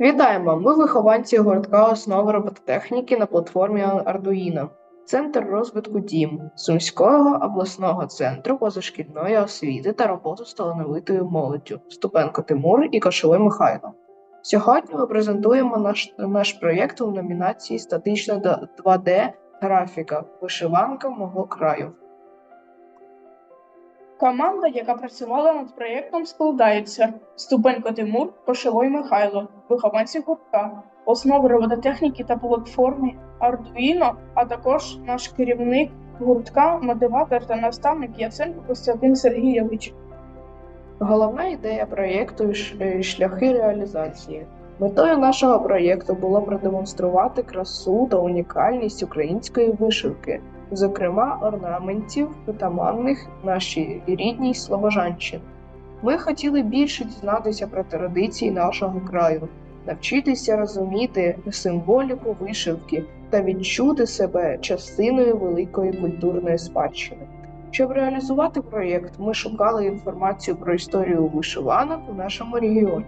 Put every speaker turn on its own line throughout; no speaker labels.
Вітаємо! Ми вихованці гуртка основи робототехніки на платформі Arduino. Центр розвитку ДІМ Сумського обласного центру позашкільної освіти та роботи з талановитою молоддю Ступенко Тимур і Кошовий Михайло. Сьогодні ми презентуємо наш, наш проєкт у номінації Статична 2D графіка Вишиванка мого краю.
Команда, яка працювала над проєктом, складається Ступенко Тимур, Кошовой Михайло, вихованці гуртка, основи робототехніки та платформи Arduino, а також наш керівник гуртка, мотиватор та наставник Яценко Костянтин Сергійович.
Головна ідея проєкту шляхи реалізації. Метою нашого проєкту було продемонструвати красу та унікальність української вишивки, зокрема орнаментів, притаманних нашій рідній Слобожанщині. Ми хотіли більше дізнатися про традиції нашого краю, навчитися розуміти символіку вишивки та відчути себе частиною великої культурної спадщини. Щоб реалізувати проєкт, ми шукали інформацію про історію вишиванок у нашому регіоні,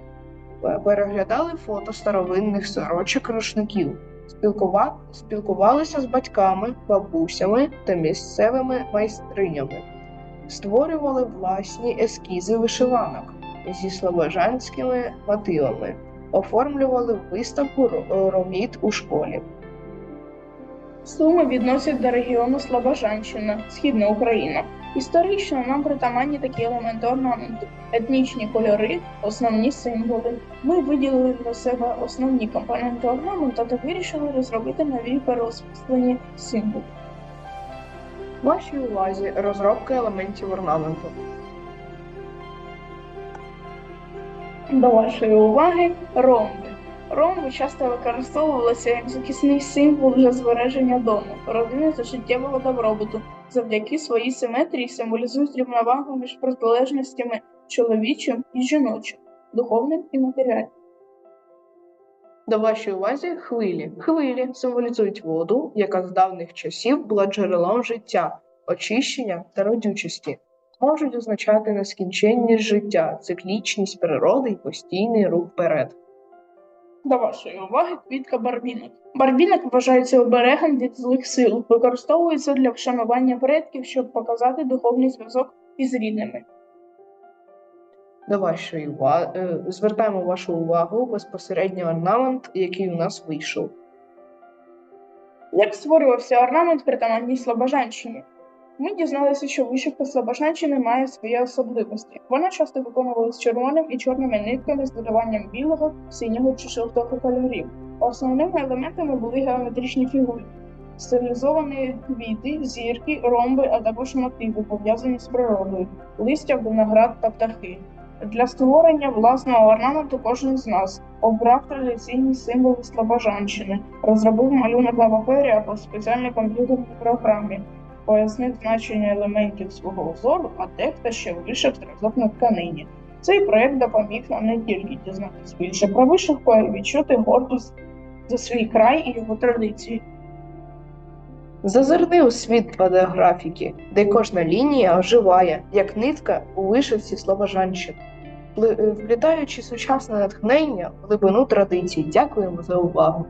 переглядали фото старовинних сорочок рушників, спілкува... спілкувалися з батьками, бабусями та місцевими майстринями, створювали власні ескізи вишиванок зі слобожанськими мотивами, оформлювали виставку робіт у школі.
Суми відносять до регіону Слобожанщина, Східна Україна. Історично нам притаманні такі елементи орнаменту, етнічні кольори, основні символи. Ми виділили для себе основні компоненти орнаменту та вирішили розробити нові перерозписані символи.
Вашій увазі розробка елементів орнаменту.
До вашої уваги ромби. Ромби часто використовувалися як захисний символ для збереження дому, родини та життєвого добробуту. Завдяки своїй симетрії символізують рівновагу між протилежностями чоловічим і жіночим, духовним і матеріальним.
До вашій увазі хвилі. Хвилі символізують воду, яка з давніх часів була джерелом життя, очищення та родючості. Можуть означати нескінченність життя, циклічність природи і постійний рух вперед.
До вашої уваги квітка барвінок. Барвінок вважається оберегом від злих сил, використовується для вшанування предків, щоб показати духовний зв'язок із рідними.
До вашої уваги звертаємо вашу увагу безпосередньо орнамент, який у нас вийшов.
Як створювався орнамент притаманній Слобожанщині? Ми дізналися, що вишивка Слобожанщини має свої особливості. Вона часто виконувалась червоним і чорними нитками з додаванням білого, синього чи жовтого кольорів. Основними елементами були геометричні фігури, стилізовані квіти, зірки, ромби, а також мотиви, пов'язані з природою, листя, виноград та птахи. Для створення власного орнаменту кожен з нас обрав традиційні символи Слобожанщини, розробив малюнок на папері або спеціальній комп'ютерній програмі, пояснив значення елементів свого узору, а дехто ще вишив зразок на тканині. Цей проект допоміг нам не тільки дізнатися більше про вишивку, а й відчути гордість за свій край і його традиції.
Зазирни у світ 2D-графіки, де кожна лінія оживає, як нитка у вишивці Слобожанщини. Впли- Вплітаючи сучасне натхнення в глибину традицій. Дякуємо за увагу!